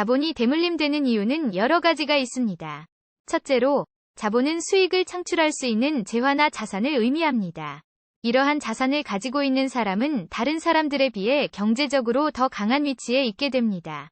자본이 대물림되는 이유는 여러 가지가 있습니다. 첫째로, 자본은 수익을 창출할 수 있는 재화나 자산을 의미합니다. 이러한 자산을 가지고 있는 사람은 다른 사람들에 비해 경제적으로 더 강한 위치에 있게 됩니다.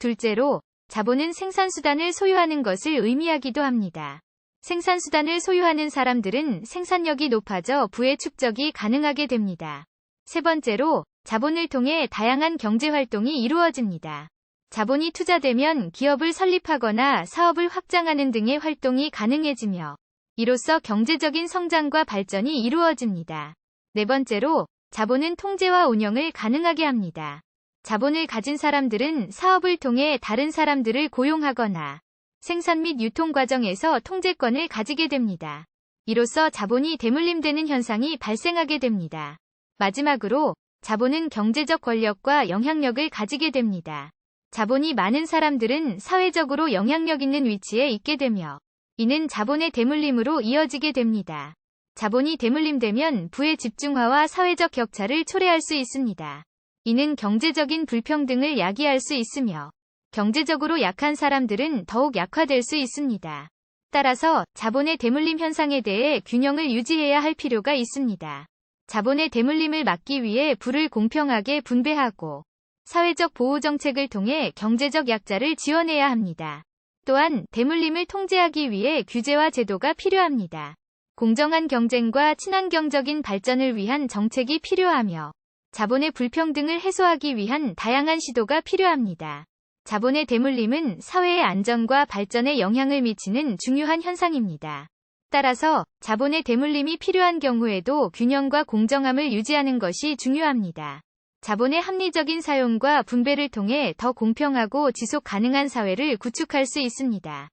둘째로, 자본은 생산수단을 소유하는 것을 의미하기도 합니다. 생산수단을 소유하는 사람들은 생산력이 높아져 부의 축적이 가능하게 됩니다. 세 번째로, 자본을 통해 다양한 경제활동이 이루어집니다. 자본이 투자되면 기업을 설립하거나 사업을 확장하는 등의 활동이 가능해지며 이로써 경제적인 성장과 발전이 이루어집니다. 네 번째로, 자본은 통제와 운영을 가능하게 합니다. 자본을 가진 사람들은 사업을 통해 다른 사람들을 고용하거나 생산 및 유통 과정에서 통제권을 가지게 됩니다. 이로써 자본이 대물림되는 현상이 발생하게 됩니다. 마지막으로, 자본은 경제적 권력과 영향력을 가지게 됩니다. 자본이 많은 사람들은 사회적으로 영향력 있는 위치에 있게 되며 이는 자본의 대물림으로 이어지게 됩니다. 자본이 대물림되면 부의 집중화와 사회적 격차를 초래할 수 있습니다. 이는 경제적인 불평등을 야기할 수 있으며 경제적으로 약한 사람들은 더욱 약화될 수 있습니다. 따라서 자본의 대물림 현상에 대해 균형을 유지해야 할 필요가 있습니다. 자본의 대물림을 막기 위해 부를 공평하게 분배하고 사회적 보호 정책을 통해 경제적 약자를 지원해야 합니다. 또한 대물림을 통제하기 위해 규제와 제도가 필요합니다. 공정한 경쟁과 친환경적인 발전을 위한 정책이 필요하며 자본의 불평등을 해소하기 위한 다양한 시도가 필요합니다. 자본의 대물림은 사회의 안정과 발전에 영향을 미치는 중요한 현상입니다. 따라서 자본의 대물림이 필요한 경우에도 균형과 공정함을 유지하는 것이 중요합니다. 자본의 합리적인 사용과 분배를 통해 더 공평하고 지속 가능한 사회를 구축할 수 있습니다.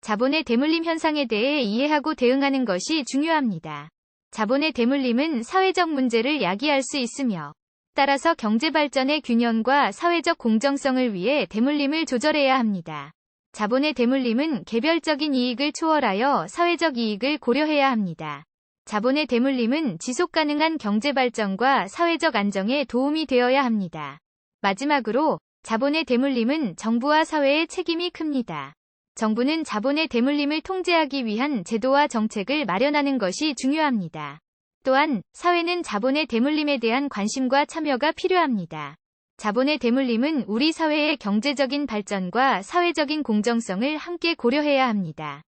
자본의 대물림 현상에 대해 이해하고 대응하는 것이 중요합니다. 자본의 대물림은 사회적 문제를 야기할 수 있으며 따라서 경제 발전의 균형과 사회적 공정성을 위해 대물림을 조절해야 합니다. 자본의 대물림은 개별적인 이익을 초월하여 사회적 이익을 고려해야 합니다. 자본의 대물림은 지속 가능한 경제 발전과 사회적 안정에 도움이 되어야 합니다. 마지막으로 자본의 대물림은 정부와 사회의 책임이 큽니다. 정부는 자본의 대물림을 통제하기 위한 제도와 정책을 마련하는 것이 중요합니다. 또한 사회는 자본의 대물림에 대한 관심과 참여가 필요합니다. 자본의 대물림은 우리 사회의 경제적인 발전과 사회적인 공정성을 함께 고려해야 합니다.